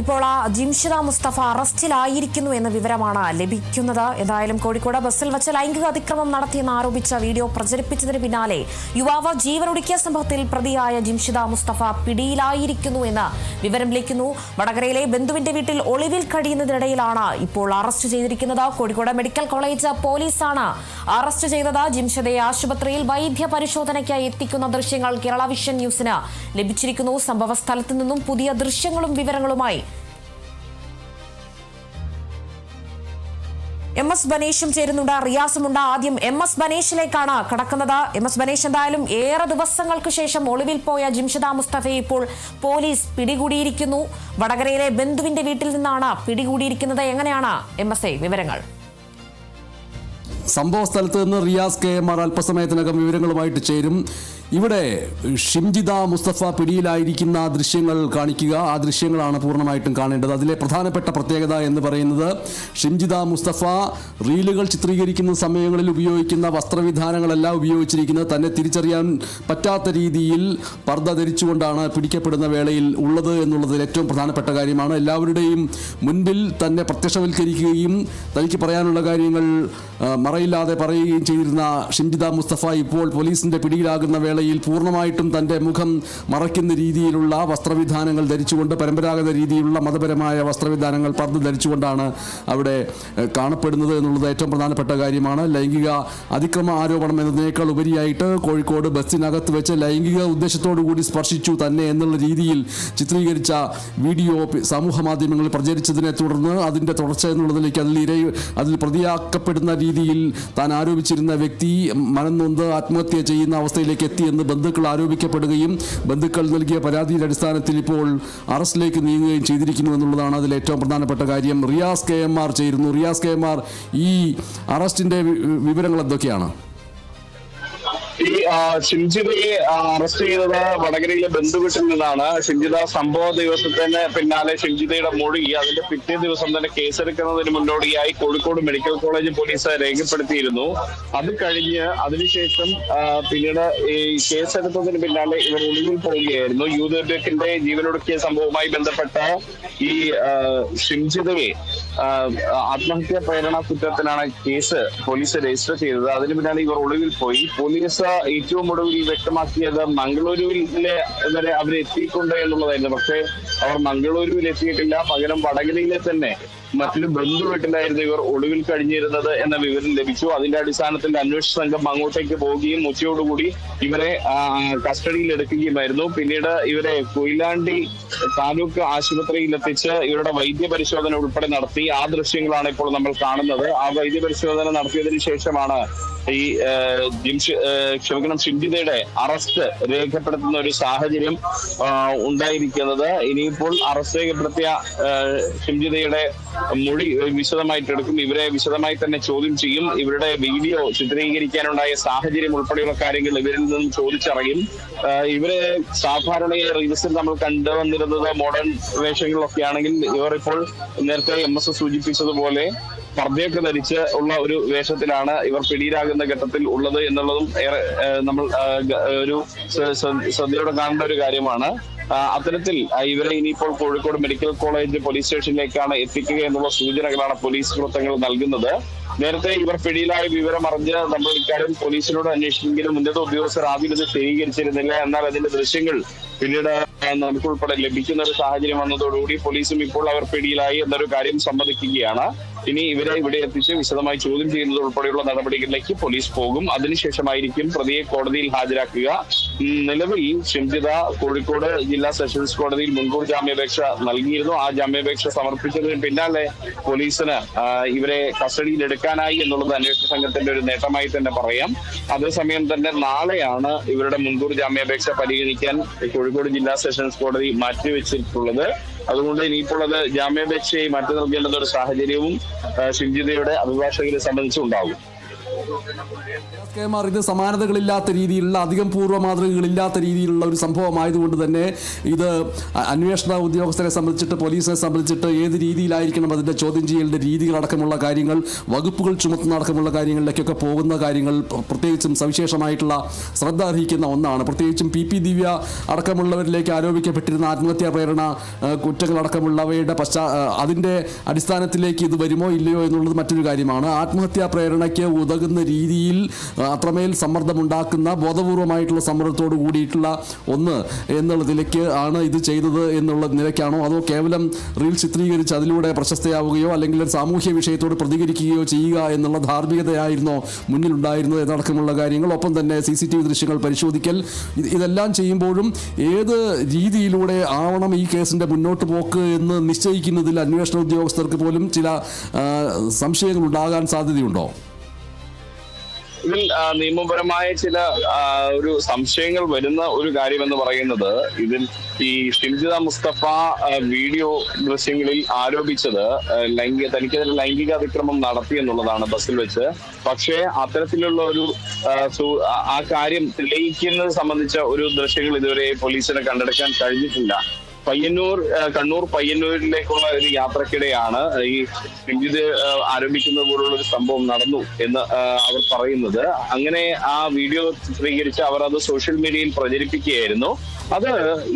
ഇപ്പോൾ ആ ജിംഷിദ മുസ്തഫ അറസ്റ്റിലായിരിക്കുന്നു എന്ന വിവരമാണ് ലഭിക്കുന്നത്. എന്തായാലും കോഴിക്കോട് ബസ്സിൽ വച്ച് ലൈംഗിക അതിക്രമം നടത്തിയെന്ന് ആരോപിച്ച വീഡിയോ പ്രചരിപ്പിച്ചതിന് പിന്നാലെ യുവാവ് ജീവനൊടുക്കിയ സംഭവത്തിൽ പ്രതിയായ ജിംഷിദ മുസ്തഫ പിടിയിലായിരിക്കുന്നു എന്ന് വിവരം ലഭിക്കുന്നു. വടകരയിലെ ബന്ധുവിന്റെ വീട്ടിൽ ഒളിവിൽ കഴിയുന്നതിനിടയിലാണ് ഇപ്പോൾ അറസ്റ്റ് ചെയ്തിരിക്കുന്നത്. കോഴിക്കോട് മെഡിക്കൽ കോളേജ് പോലീസാണ് അറസ്റ്റ് ചെയ്തത് ജിംഷദെ ആശുപത്രിയിൽ വൈദ്യ പരിശോധനയ്ക്കായി എത്തിക്കുന്ന ദൃശ്യങ്ങൾ കേരള വിഷൻ ന്യൂസിന് ലഭിച്ചിരിക്കുന്നു. സംഭവ സ്ഥലത്ത് നിന്നും പുതിയ ദൃശ്യങ്ങളും വിവരങ്ങളുമായി എം എസ് ബനേഷും ചേരുന്നുണ്ട്. റിയാസുമുണ്ട്. ആദ്യം എം എസ് ബനേഷിലേക്കാണ് കടക്കുന്നത്. എം എസ് ബനേഷ് എന്തായാലും ഏറെ ദിവസങ്ങൾക്ക് ശേഷം ഒളിവിൽ പോയ ജിംഷിദ മുസ്തഫയെ ഇപ്പോൾ പോലീസ് പിടികൂടിയിരിക്കുന്നു. വടകരയിലെ ബന്ധുവിന്റെ വീട്ടിൽ നിന്നാണ് പിടികൂടിയിരിക്കുന്നത്. എങ്ങനെയാണ് എം വിവരങ്ങൾ? സംഭവ സ്ഥലത്ത് നിന്ന് റിയാസ് കെ എം ആർ അല്പസമയത്തിനകം വിവരങ്ങളുമായിട്ട് ചേരും. ഇവിടെ ഷിംജിദ മുസ്തഫ പിടിയിലായിരിക്കുന്ന ദൃശ്യങ്ങൾ കാണിക്കുക. ആ ദൃശ്യങ്ങളാണ് പൂർണമായിട്ടും കാണേണ്ടത്. അതിലെ പ്രധാനപ്പെട്ട പ്രത്യേകത എന്ന് പറയുന്നത് ഷിംജിദ മുസ്തഫ റീലുകൾ ചിത്രീകരിക്കുന്ന സമയങ്ങളിൽ ഉപയോഗിക്കുന്ന വസ്ത്രവിധാനങ്ങളെല്ലാം ഉപയോഗിച്ചിരിക്കുന്നത്. തന്നെ തിരിച്ചറിയാൻ പറ്റാത്ത രീതിയിൽ പർദ്ദ ധരിച്ചുകൊണ്ടാണ് പിടിക്കപ്പെടുന്ന വേളയിൽ ഉള്ളത് എന്നുള്ളതിൽ ഏറ്റവും പ്രധാനപ്പെട്ട കാര്യമാണ്. എല്ലാവരുടെയും മുൻപിൽ തന്നെ പ്രത്യക്ഷവൽക്കരിക്കുകയും തനിക്ക് പറയാനുള്ള കാര്യങ്ങൾ മറയില്ലാതെ പറയുകയും ചെയ്തിരുന്ന ഷിംജിദ മുസ്തഫ ഇപ്പോൾ പോലീസിന്റെ പിടിയിലാകുന്ന വേളയിൽ പൂർണമായിട്ടും തന്റെ മുഖം മറയ്ക്കുന്ന രീതിയിലുള്ള വസ്ത്രവിധാനങ്ങൾ ധരിച്ചുകൊണ്ട് പരമ്പരാഗത രീതിയിലുള്ള മതപരമായ വസ്ത്രവിധാനങ്ങൾ പർദ്ദ ധരിച്ചുകൊണ്ടാണ് അവിടെ കാണപ്പെടുന്നത് എന്നുള്ളത് ഏറ്റവും പ്രധാനപ്പെട്ട കാര്യമാണ്. ലൈംഗിക അതിക്രമ ആരോപണം എന്നതിനേക്കാൾ ഉപരിയായിട്ട് കോഴിക്കോട് ബസ്സിനകത്ത് വെച്ച് ലൈംഗിക ഉദ്ദേശത്തോടു കൂടി സ്പർശിച്ചു തന്നെ എന്നുള്ള രീതിയിൽ ചിത്രീകരിച്ച വീഡിയോ സമൂഹ മാധ്യമങ്ങളിൽ പ്രചരിച്ചതിനെ തുടർന്ന് അതിന്റെ തുടർച്ച എന്നുള്ളതിലേക്ക് അതിൽ ഇര അതിൽ പ്രതിയാക്കപ്പെടുന്ന രീതിയിൽ താൻ ആരോപിച്ചിരുന്ന വ്യക്തി മനം നൊന്ത് ആത്മഹത്യ ചെയ്യുന്ന അവസ്ഥയിലേക്ക് എത്തിയെന്ന് ബന്ധുക്കൾ ആരോപിക്കപ്പെടുകയും ബന്ധുക്കൾ നൽകിയ പരാതിയുടെ അടിസ്ഥാനത്തിൽ ഇപ്പോൾ അറസ്റ്റിലേക്ക് നീങ്ങുകയും ചെയ്തിരിക്കുന്നു എന്നുള്ളതാണ് അതിൽ ഏറ്റവും പ്രധാനപ്പെട്ട കാര്യം. റിയാസ് കെ എം ആർ ചേരുന്നു റിയാസ് കെ എം ആർ ഈ അറസ്റ്റിന്റെ വിവരങ്ങൾ എന്തൊക്കെയാണ്? ഈ ഷിൻജിതയെ അറസ്റ്റ് ചെയ്തത് വടകരയിലെ ബന്ധുവീട്ടിൽ നിന്നാണ്. ഷിംജിത സംഭവ ദിവസത്തിന് പിന്നാലെ ഷിംജിതയുടെ മൊഴി അതിന്റെ പിറ്റേ ദിവസം തന്നെ കേസെടുക്കുന്നതിന് മുന്നോടിയായി കോഴിക്കോട് മെഡിക്കൽ കോളേജ് പോലീസ് രേഖപ്പെടുത്തിയിരുന്നു. അത് കഴിഞ്ഞ് അതിനുശേഷം പിന്നീട് ഈ കേസെടുത്തതിന് പിന്നാലെ ഇവർ ഒളിവിൽ പോവുകയായിരുന്നു. യൂതബേക്കിന്റെ ജീവനൊടുക്കിയ സംഭവവുമായി ബന്ധപ്പെട്ട ഈ ഷിൻജിതയെ ആത്മഹത്യാ പ്രേരണ കുറ്റത്തിനാണ് കേസ് പോലീസ് രജിസ്റ്റർ ചെയ്തത്. അതിന് പിന്നാലെ ഇവർ ഒളിവിൽ പോയി. പോലീസ് ഏറ്റവും ഒടുവിൽ വ്യക്തമാക്കിയത് മംഗളൂരുവിലെ വരെ അവർ എത്തിയിട്ടുണ്ട് എന്നുള്ളതായിരുന്നു. പക്ഷേ അവർ മംഗളൂരുവിൽ എത്തിയിട്ടില്ല. പകരം വടകരയിലെ തന്നെ മറ്റൊരു ബന്ധു വീട്ടിലായിരുന്നു ഇവർ ഒടുവിൽ കഴിഞ്ഞിരുന്നത് എന്ന വിവരം ലഭിച്ചു. അതിന്റെ അടിസ്ഥാനത്തിൽ അന്വേഷണ സംഘം അങ്ങോട്ടേക്ക് പോവുകയും ഉച്ചയോടുകൂടി ഇവരെ കസ്റ്റഡിയിൽ എടുക്കുകയുമായിരുന്നു. പിന്നീട് ഇവരെ കൊയിലാണ്ടി താലൂക്ക് ആശുപത്രിയിൽ എത്തിച്ച് ഇവരുടെ വൈദ്യ പരിശോധന ഉൾപ്പെടെ നടത്തി. ആ ദൃശ്യങ്ങളാണ് ഇപ്പോൾ നമ്മൾ കാണുന്നത്. ആ വൈദ്യപരിശോധന നടത്തിയതിനു ശേഷമാണ് ഈ ക്ഷമിക്കണം ഷിംജിതയുടെ അറസ്റ്റ് രേഖപ്പെടുത്തുന്ന ഒരു സാഹചര്യം ഉണ്ടായിരിക്കുന്നത്. ഇനിയിപ്പോൾ അറസ്റ്റ് രേഖപ്പെടുത്തിയ ഷിംജിതയുടെ മൊഴി വിശദമായിട്ട് എടുക്കും ഇവരെ വിശദമായി തന്നെ ചോദ്യം ചെയ്യും. ഇവരുടെ വീഡിയോ ചിത്രീകരിക്കാനുണ്ടായ സാഹചര്യം ഉൾപ്പെടെയുള്ള കാര്യങ്ങൾ ഇവരിൽ നിന്നും ചോദിച്ചറിയും. ഇവരെ സാധാരണയായി റീൽസിൽ നമ്മൾ കണ്ടുവന്നിരുന്നത് മോഡേൺ വേഷങ്ങളിലൊക്കെ ആണെങ്കിൽ ഇവർ ഇപ്പോൾ നേരത്തെ എം എസ് സൂചിപ്പിച്ചതുപോലെ പർദ്ദയൊക്കെ ധരിച്ച് ഉള്ള ഒരു വേഷത്തിലാണ് ഇവർ പിടിയിലാകുന്ന ഘട്ടത്തിൽ ഉള്ളത് എന്നുള്ളതും ഏറെ നമ്മൾ ഒരു ശ്ര- ശ്ര- ശ്രദ്ധയോടെ കാണേണ്ട ഒരു കാര്യമാണ്. അത്തരത്തിൽ ഇവരെ ഇനിയിപ്പോൾ കോഴിക്കോട് മെഡിക്കൽ കോളേജ് പോലീസ് സ്റ്റേഷനിലേക്കാണ് എത്തിക്കുക എന്നുള്ള സൂചനകളാണ് പോലീസ് വൃത്തങ്ങൾ നൽകുന്നത്. നേരത്തെ ഇവർ പിടിയിലായ വിവരം അറിഞ്ഞ് നമ്മൾ ഇക്കാര്യം പോലീസിനോട് അന്വേഷിച്ചെങ്കിലും ഉന്നത ഉദ്യോഗസ്ഥർ ആദ്യം ഇത് സ്ഥിരീകരിച്ചിരുന്നില്ല. എന്നാൽ അതിന്റെ ദൃശ്യങ്ങൾ പിന്നീട് നമുക്കുൾപ്പെടെ ലഭിക്കുന്ന ഒരു സാഹചര്യം വന്നതോടുകൂടി പോലീസും ഇപ്പോൾ അവർ പിടിയിലായി എന്നൊരു കാര്യം സമ്മതിക്കുകയാണ്. ഇനി ഇവരെ ഇവിടെ എത്തിച്ച് വിശദമായി ചോദ്യം ചെയ്യുന്നത് ഉൾപ്പെടെയുള്ള നടപടികളിലേക്ക് പോലീസ് പോകും. അതിനുശേഷമായിരിക്കും പ്രതിയെ കോടതിയിൽ ഹാജരാക്കുക. നിലവിൽ ഷിംജിത കോഴിക്കോട് ജില്ലാ സെഷൻസ് കോടതിയിൽ മുൻകൂർ ജാമ്യാപേക്ഷ നൽകിയിരുന്നു. ആ ജാമ്യാപേക്ഷ സമർപ്പിച്ചതിന് പിന്നാലെ പോലീസിന് ഇവരെ കസ്റ്റഡിയിൽ എടുക്കാനായി എന്നുള്ളത് അന്വേഷണ സംഘത്തിന്റെ ഒരു നേട്ടമായി തന്നെ പറയാം. അതേസമയം തന്നെ നാളെയാണ് ഇവരുടെ മുൻകൂർ ജാമ്യാപേക്ഷ പരിഗണിക്കാൻ കോഴിക്കോട് ജില്ലാ സെഷൻസ് കോടതി മാറ്റിവെച്ചിട്ടുള്ളത്. അതുകൊണ്ട് ഇനിയിപ്പോൾ അത് ജാമ്യാപേക്ഷയായി മാറ്റി നൽകേണ്ടുന്ന ഒരു സാഹചര്യവും ആ, ഷിംജിതയുടെ അഭിഭാഷകരെ സംബന്ധിച്ചുണ്ടാകും കെ മാർ ഇത് സമാനതകളില്ലാത്ത രീതിയിലുള്ള അധികം പൂർവ മാതൃകകളില്ലാത്ത രീതിയിലുള്ള ഒരു സംഭവമായതുകൊണ്ട് തന്നെ ഇത് അന്വേഷണ ഉദ്യോഗസ്ഥരെ സംബന്ധിച്ചിട്ട് പോലീസിനെ സംബന്ധിച്ചിട്ട് ഏത് രീതിയിലായിരിക്കണം അതിന്റെ ചോദ്യം ചെയ്യലിന്റെ രീതികളടക്കമുള്ള കാര്യങ്ങൾ വകുപ്പുകൾ ചുമത്തുന്ന അടക്കമുള്ള കാര്യങ്ങളിലേക്കൊക്കെ പോകുന്ന കാര്യങ്ങൾ പ്ര- പ്രത്യേകിച്ചും സവിശേഷമായിട്ടുള്ള ശ്രദ്ധ അർഹിക്കുന്ന ഒന്നാണ്. പ്രത്യേകിച്ചും പി പി ദിവ്യ അടക്കമുള്ളവരിലേക്ക് ആരോപിക്കപ്പെട്ടിരുന്ന ആത്മഹത്യാ പ്രേരണ കുറ്റങ്ങളടക്കമുള്ളവയുടെ പശ്ചാ അതിന്റെ അടിസ്ഥാനത്തിലേക്ക് ഇത് വരുമോ ഇല്ലയോ എന്നുള്ളത് മറ്റൊരു കാര്യമാണ്. ആത്മഹത്യാ പ്രേരണയ്ക്ക് ഉതകുന്ന രീതിയിൽ ആ, അത്രമേൽ സമ്മർദ്ദമുണ്ടാക്കുന്ന ബോധപൂർവമായിട്ടുള്ള സമ്മർദ്ദത്തോട് കൂടിയിട്ടുള്ള ഒന്ന് എന്നുള്ള നിലയ്ക്ക് ആണ് ഇത് ചെയ്തത് എന്നുള്ള നിലയ്ക്കാണോ? അതോ കേവലം റീൽ ചിത്രീകരിച്ച് അതിലൂടെ പ്രശസ്തയാവുകയോ അല്ലെങ്കിൽ സാമൂഹ്യ വിഷയത്തോട് പ്രതികരിക്കുകയോ ചെയ്യുക എന്നുള്ള ധാർമ്മികതയായിരുന്നോ മുന്നിലുണ്ടായിരുന്നത് എന്നടക്കമുള്ള കാര്യങ്ങൾ. ഒപ്പം തന്നെ സി സി ടി വി ദൃശ്യങ്ങൾ പരിശോധിക്കൽ. ഇതെല്ലാം ചെയ്യുമ്പോഴും ഏത് രീതിയിലൂടെ ആവണം ഈ കേസിന്റെ മുന്നോട്ട് പോക്ക് എന്ന് നിശ്ചയിക്കുന്നതിൽ അന്വേഷണ ഉദ്യോഗസ്ഥർക്ക് പോലും ചില സംശയങ്ങൾ ഉണ്ടാകാൻ സാധ്യതയുണ്ടോ? ഇതിൽ നിയമപരമായ ചില ഒരു സംശയങ്ങൾ വരുന്ന ഒരു കാര്യം എന്ന് പറയുന്നത് ഇതിൽ ഈ ഷിംജിത മുസ്തഫ വീഡിയോ ദൃശ്യങ്ങളിൽ ആരോപിച്ചത് ലൈംഗിക തനിക്കെതിരെ ലൈംഗിക അതിക്രമം നടത്തി എന്നുള്ളതാണ് ബസ്സിൽ വെച്ച്. പക്ഷേ അത്തരത്തിലുള്ള ഒരു ആ, കാര്യം തെളിയിക്കുന്നത് സംബന്ധിച്ച ഒരു ദൃശ്യങ്ങൾ ഇതുവരെ പോലീസിനെ കണ്ടെടുക്കാൻ കഴിഞ്ഞിട്ടില്ല. പയ്യന്നൂർ കണ്ണൂർ പയ്യന്നൂരിലേക്കുള്ള ഒരു യാത്രക്കിടെയാണ് ഈ രഞ്ജിത് ആരംഭിക്കുന്ന പോലുള്ള ഒരു സംഭവം നടന്നു എന്ന് അവർ പറയുന്നത്. അങ്ങനെ ആ വീഡിയോ ചിത്രീകരിച്ച് അവർ അത് സോഷ്യൽ മീഡിയയിൽ പ്രചരിപ്പിക്കുകയായിരുന്നു. അത്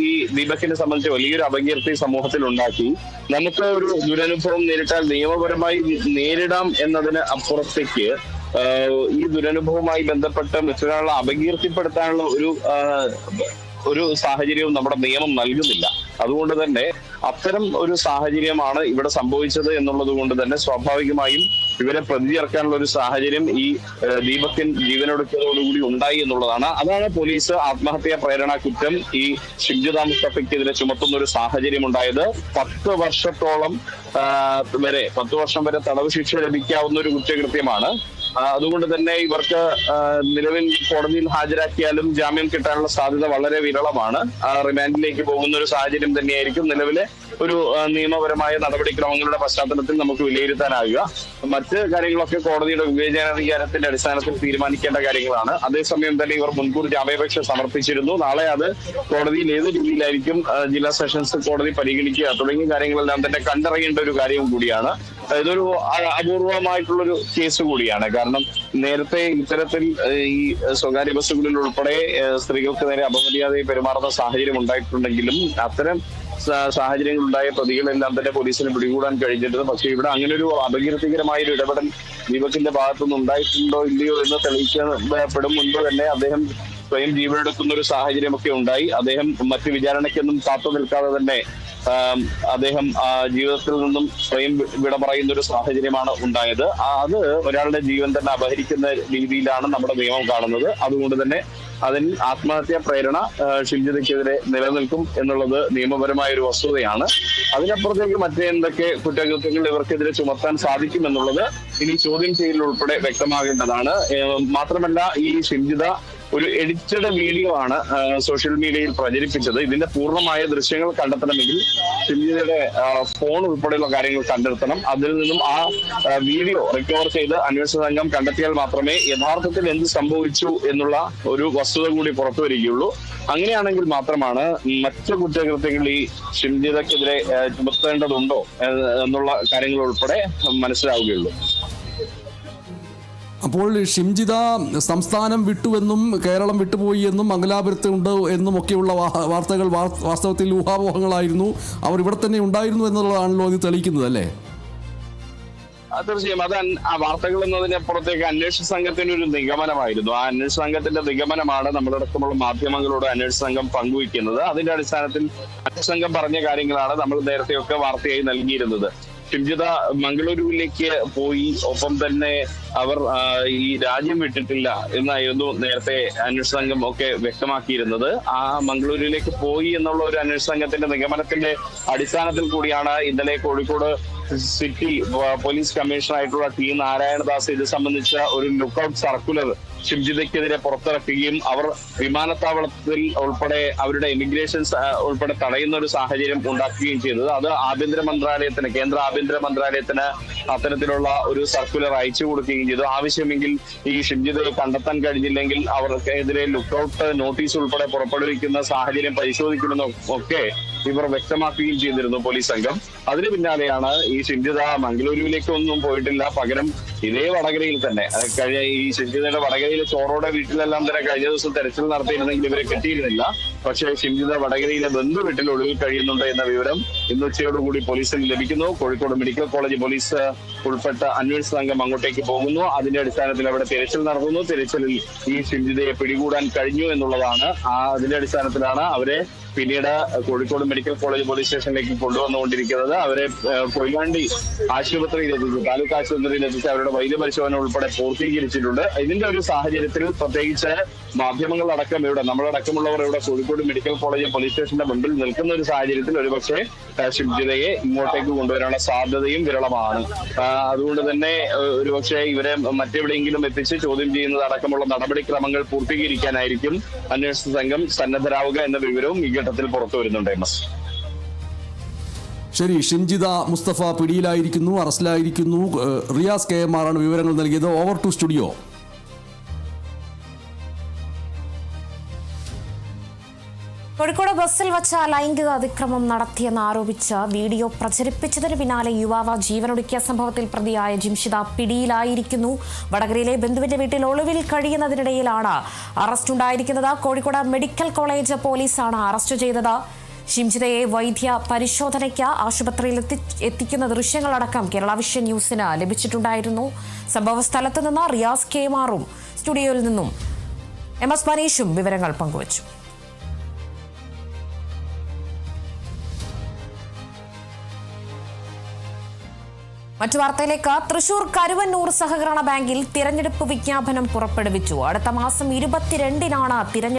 ഈ ദീപക്കിനെ സംബന്ധിച്ച് വലിയൊരു അപകീർത്തി സമൂഹത്തിൽ ഉണ്ടാക്കി നമുക്ക് ഒരു ദുരനുഭവം നേരിട്ടാൽ നിയമപരമായി നേരിടാം എന്നതിന് അപ്പുറത്തേക്ക് ഈ ദുരനുഭവവുമായി ബന്ധപ്പെട്ട് മറ്റൊരാളെ അപകീർത്തിപ്പെടുത്താനുള്ള ഒരു ഒരു സാഹചര്യവും നമ്മുടെ നിയമം നൽകുന്നില്ല. അതുകൊണ്ട് തന്നെ അത്തരം ഒരു സാഹചര്യമാണ് ഇവിടെ സംഭവിച്ചത് എന്നുള്ളത് കൊണ്ട് തന്നെ സ്വാഭാവികമായും ഇവരെ പ്രതി ചേർക്കാനുള്ള ഒരു സാഹചര്യം ഈ ദീപത്തിൻ ജീവനൊടുക്കിയതോടുകൂടി ഉണ്ടായി എന്നുള്ളതാണ്. അതാണ് പോലീസ് ആത്മഹത്യാ പ്രേരണ കുറ്റം ഈ ഷിബ്ജിത മുസ്തഫയ്ക്കെതിരെ ചുമത്തുന്ന ഒരു സാഹചര്യം ഉണ്ടായത് പത്ത് വർഷത്തോളം വരെ പത്ത് വർഷം വരെ തടവ് ശിക്ഷ ലഭിക്കാവുന്ന ഒരു കുറ്റകൃത്യമാണ്. അതുകൊണ്ട് തന്നെ ഇവർക്ക് നിലവിൽ കോടതിയിൽ ഹാജരാക്കിയാലും ജാമ്യം കിട്ടാനുള്ള സാധ്യത വളരെ വിരളമാണ്. റിമാൻഡിലേക്ക് പോകുന്ന ഒരു സാഹചര്യം തന്നെയായിരിക്കും നിലവിലെ ഒരു നിയമപരമായ നടപടിക്രമങ്ങളുടെ പശ്ചാത്തലത്തിൽ നമുക്ക് വിലയിരുത്താനാവുക. മറ്റ് കാര്യങ്ങളൊക്കെ കോടതിയുടെ വിവേചനാധികാരത്തിന്റെ അടിസ്ഥാനത്തിൽ തീരുമാനിക്കേണ്ട കാര്യങ്ങളാണ്. അതേസമയം തന്നെ ഇവർ മുൻകൂർ ജാമ്യാപേക്ഷ സമർപ്പിച്ചിരുന്നു. നാളെ അത് കോടതിയിൽ ഏത് രീതിയിലായിരിക്കും ജില്ലാ സെഷൻസ് കോടതി പരിഗണിക്കുക തുടങ്ങിയ കാര്യങ്ങളെല്ലാം തന്നെ കണ്ടറിയേണ്ട ഒരു കാര്യവും കൂടിയാണ്. ഇതൊരു അപൂർവമായിട്ടുള്ളൊരു കേസ് കൂടിയാണ്. കാരണം നേരത്തെ ഇത്തരത്തിൽ ഈ സ്വകാര്യ ബസ്സുകളിൽ ഉൾപ്പെടെ സ്ത്രീകൾക്ക് നേരെ അപമര്യാദയെ പെരുമാറുന്ന സാഹചര്യം ഉണ്ടായിട്ടുണ്ടെങ്കിലും അത്തരം സാഹചര്യങ്ങൾ ഉണ്ടായ പ്രതികളെല്ലാം തന്നെ പോലീസിന് പിടികൂടാൻ കഴിഞ്ഞിട്ടുണ്ട്. പക്ഷേ ഇവിടെ അങ്ങനെ ഒരു അപകീർത്തികരമായ ഒരു ഇടപെടൽ ദീപത്തിന്റെ ഭാഗത്തുനിന്ന് ഉണ്ടായിട്ടുണ്ടോ ഇല്ലയോ എന്ന് തെളിയിക്കപ്പെടും മുൻപ് തന്നെ അദ്ദേഹം സ്വയം ജീവനെടുക്കുന്ന ഒരു സാഹചര്യമൊക്കെ ഉണ്ടായി. അദ്ദേഹം മറ്റു വിചാരണയ്ക്കൊന്നും കാത്തു നിൽക്കാതെ തന്നെ അദ്ദേഹം ജീവിതത്തിൽ നിന്നും സ്വയം വിട പറയുന്ന ഒരു സാഹചര്യമാണ് ഉണ്ടായത്. അത് ഒരാളുടെ ജീവൻ തന്നെ അപഹരിക്കുന്ന രീതിയിലാണ് നമ്മുടെ നിയമം കാണുന്നത്. അതുകൊണ്ട് തന്നെ അതിൽ ആത്മഹത്യാ പ്രേരണ ഷിൽജിതയ്ക്കെതിരെ നിലനിൽക്കും എന്നുള്ളത് നിയമപരമായ ഒരു വസ്തുതയാണ്. അതിനപ്പുറത്തേക്ക് മറ്റെന്തൊക്കെ കുറ്റകൃത്യങ്ങൾ ഇവർക്കെതിരെ ചുമത്താൻ സാധിക്കും എന്നുള്ളത് ഇനി ചോദ്യം ചെയ്യൽ ഉൾപ്പെടെ വ്യക്തമാകേണ്ടതാണ്. മാത്രമല്ല ഈ ഷിൽജിത ഒരു എഡിറ്റഡ് വീഡിയോ ആണ് സോഷ്യൽ മീഡിയയിൽ പ്രചരിപ്പിച്ചത്. ഇതിന്റെ പൂർണമായ ദൃശ്യങ്ങൾ കണ്ടെത്തണമെങ്കിൽ ഷിൽജിതയുടെ ഫോൺ ഉൾപ്പെടെയുള്ള കാര്യങ്ങൾ കണ്ടെത്തണം. അതിൽ നിന്നും ആ ആ, വീഡിയോ റിക്കവർ ചെയ്ത് അന്വേഷണ സംഘം കണ്ടെത്തിയാൽ മാത്രമേ യഥാർത്ഥത്തിൽ എന്ത് സംഭവിച്ചു എന്നുള്ള ഒരു വസ്തുത കൂടി പുറത്തു വരികയുള്ളൂ. അങ്ങനെയാണെങ്കിൽ മാത്രമാണ് മറ്റു കുറ്റകൃത്യങ്ങൾ ഈ ഷിംജിതക്കെതിരെ ചുമത്തേണ്ടതുണ്ടോ എന്നുള്ള കാര്യങ്ങൾ ഉൾപ്പെടെ മനസ്സിലാവുകയുള്ളൂ. അപ്പോൾ ഷിംജിത സംസ്ഥാനം വിട്ടുവെന്നും കേരളം വിട്ടുപോയി എന്നും മംഗലാപുരത്ത് ഉണ്ട് എന്നും ഒക്കെയുള്ള വാർത്തകൾ വാസ്തവത്തിൽ ഊഹാപോഹങ്ങളായിരുന്നു. അവർ ഇവിടെ തന്നെ ഉണ്ടായിരുന്നു എന്നുള്ളതാണല്ലോ ഇത് തെളിയിക്കുന്നത് അല്ലേ? തീർച്ചയായും. അത് ആ വാർത്തകൾ എന്നതിനപ്പുറത്തേക്ക് അന്വേഷണ സംഘത്തിന്റെ ഒരു നിഗമനമായിരുന്നു. ആ അന്വേഷണ സംഘത്തിന്റെ നിഗമനമാണ് നമ്മളടക്കമുള്ള മാധ്യമങ്ങളോട് അന്വേഷണ സംഘം പങ്കുവയ്ക്കുന്നത്. അതിന്റെ അടിസ്ഥാനത്തിൽ അന്വേഷണ സംഘം പറഞ്ഞ കാര്യങ്ങളാണ് നമ്മൾ നേരത്തെയൊക്കെ വാർത്തയായി നൽകിയിരുന്നത്. ഷിംജിത മംഗളൂരുവിലേക്ക് പോയി. ഒപ്പം തന്നെ അവർ ഈ രാജ്യം വിട്ടിട്ടില്ല എന്നായിരുന്നു നേരത്തെ അന്വേഷണ സംഘം ഒക്കെ വ്യക്തമാക്കിയിരുന്നത്. ആ മംഗളൂരുവിലേക്ക് പോയി എന്നുള്ള ഒരു അന്വേഷണ സംഘത്തിന്റെ നിഗമനത്തിന്റെ അടിസ്ഥാനത്തിൽ കൂടിയാണ് ഇന്നലെ കോഴിക്കോട് സിറ്റി പോലീസ് കമ്മീഷണർ ആയിട്ടുള്ള ടി നാരായണദാസ് ഇത് സംബന്ധിച്ച ഒരു ലുക്കൌട്ട് സർക്കുലർ ഷിംജിതയ്ക്കെതിരെ പുറത്തിറക്കുകയും അവർ വിമാനത്താവളത്തിൽ ഉൾപ്പെടെ അവരുടെ ഇമിഗ്രേഷൻ ഉൾപ്പെടെ തടയുന്ന ഒരു സാഹചര്യം ഉണ്ടാക്കുകയും ചെയ്തത്. അത് ആഭ്യന്തര മന്ത്രാലയത്തിന് കേന്ദ്ര ആഭ്യന്തര മന്ത്രാലയത്തിന് അത്തരത്തിലുള്ള ഒരു സർക്കുലർ അയച്ചു കൊടുക്കുകയും ചെയ്തു. ആവശ്യമെങ്കിൽ ഈ ഷിംജിതയെ കണ്ടെത്താൻ കഴിഞ്ഞില്ലെങ്കിൽ അവർക്കെതിരെ ലുക്കൌട്ട് നോട്ടീസ് ഉൾപ്പെടെ പുറപ്പെടുവിക്കുന്ന സാഹചര്യം പരിശോധിക്കുമെന്നും ഒക്കെ ഇവർ വ്യക്തമാക്കുകയും ചെയ്തിരുന്നു പോലീസ് സംഘം. അതിന് പിന്നാലെയാണ് ഈ ഷിംജിത മംഗളൂരുവിലേക്കൊന്നും പോയിട്ടില്ല. പകരം ഇതേ വടകരയിൽ തന്നെ. കഴിഞ്ഞ ഈ സിന്ധ്യതയുടെ വടകരയിലെ ചോറോടെ വീട്ടിലെല്ലാം തന്നെ കഴിഞ്ഞ ദിവസം തെരച്ചിൽ നടത്തിയിരുന്നെങ്കിൽ ഇവരെ കിട്ടിയിരുന്നില്ല. പക്ഷേ സിന്ധ്യത വടകരയിലെ ബന്ധു വീട്ടിൽ ഒളിവിൽ കഴിയുന്നുണ്ട് എന്ന വിവരം ഇന്ന് ഉച്ചയോടുകൂടി പോലീസിന് ലഭിക്കുന്നു. കോഴിക്കോട് മെഡിക്കൽ കോളേജ് പോലീസ് ഉൾപ്പെട്ട അന്വേഷണ സംഘം അങ്ങോട്ടേക്ക് പോകുന്നു. അതിന്റെ അടിസ്ഥാനത്തിൽ അവിടെ തിരച്ചിൽ നടത്തുന്നു തിരച്ചിലിൽ ഈ സിന്ധ്യതയെ പിടികൂടാൻ കഴിഞ്ഞു എന്നുള്ളതാണ് ആ അതിന്റെ അടിസ്ഥാനത്തിലാണ് അവരെ പിന്നീട് കോഴിക്കോട് മെഡിക്കൽ കോളേജ് പോലീസ് സ്റ്റേഷനിലേക്ക് കൊണ്ടുവന്നുകൊണ്ടിരിക്കുന്നത് അവരെ കൊയിലാണ്ടി ആശുപത്രിയിൽ എത്തിച്ചു താലൂക്ക് ആശുപത്രിയിൽ എത്തിച്ച് അവരുടെ വൈദ്യപരിശോധന ഉൾപ്പെടെ പൂർത്തീകരിച്ചിട്ടുണ്ട്. ഇതിന്റെ ഒരു സാഹചര്യത്തിൽ പ്രത്യേകിച്ച് മാധ്യമങ്ങളടക്കം ഇവിടെ നമ്മളടക്കമുള്ളവർ ഇവിടെ കോഴിക്കോട് മെഡിക്കൽ കോളേജ് പോലീസ് സ്റ്റേഷന്റെ മുമ്പിൽ നിൽക്കുന്ന ഒരു സാഹചര്യത്തിൽ ഒരുപക്ഷെ ശുദ്ധിതയെ ഇങ്ങോട്ടേക്ക് കൊണ്ടുവരാനുള്ള സാധ്യതയും വിരളമാണ്. അതുകൊണ്ട് തന്നെ ഒരുപക്ഷെ ഇവരെ മറ്റെവിടെയെങ്കിലും എത്തിച്ച് ചോദ്യം ചെയ്യുന്നത് അടക്കമുള്ള നടപടിക്രമങ്ങൾ പൂർത്തീകരിക്കാനായിരിക്കും അന്വേഷണ സംഘം സന്നദ്ധരാവുക എന്ന വിവരവും ഘട്ടത്തിൽ പുറത്തു വരുന്നുണ്ട് എം എസ്. ശരി ഷിംജിത മുസ്തഫ പിടിയിലായിരിക്കുന്നു അറസ്റ്റിലായിരിക്കുന്നു. റിയാസ് കെ എം ആറാണ് വിവരങ്ങൾ നൽകിയത്. ഓവർ ടു സ്റ്റുഡിയോ കോഴിക്കോട് ബസ്സിൽ വച്ച ലൈംഗിക അതിക്രമം നടത്തിയെന്ന് ആരോപിച്ച് വീഡിയോ പ്രചരിപ്പിച്ചതിന് പിന്നാലെ യുവാവ് ജീവനൊടുക്കിയ സംഭവത്തിൽ പ്രതിയായ ജിംഷിദ പിടിയിലായിരിക്കുന്നു. വടകരയിലെ ബന്ധുവിന്റെ വീട്ടിൽ ഒളിവിൽ കഴിയുന്നതിനിടയിലാണ് അറസ്റ്റ് ഉണ്ടായിരിക്കുന്നത്. കോഴിക്കോട് മെഡിക്കൽ കോളേജ് പോലീസാണ് അറസ്റ്റ് ചെയ്തത്. ഷിംജിതയെ വൈദ്യ പരിശോധനയ്ക്ക് ആശുപത്രിയിൽ എത്തി എത്തിക്കുന്ന ദൃശ്യങ്ങളടക്കം കേരള വിഷൻ ന്യൂസിന് ലഭിച്ചിട്ടുണ്ടായിരുന്നു. സംഭവ സ്ഥലത്ത് നിന്ന് റിയാസ് കെമാറും സ്റ്റുഡിയോയിൽ നിന്നും എം എസ് മനീഷും വിവരങ്ങൾ പങ്കുവച്ചു. മറ്റു വാർത്തയിലേക്ക്. തൃശൂർ കരുവന്നൂർ സഹകരണ ബാങ്കിൽ തിരഞ്ഞെടുപ്പ് വിജ്ഞാപനം പുറപ്പെടുവിച്ചു. അടുത്ത മാസം ഇരുപത്തിരണ്ടിനാണ് തിരഞ്ഞെടുപ്പ്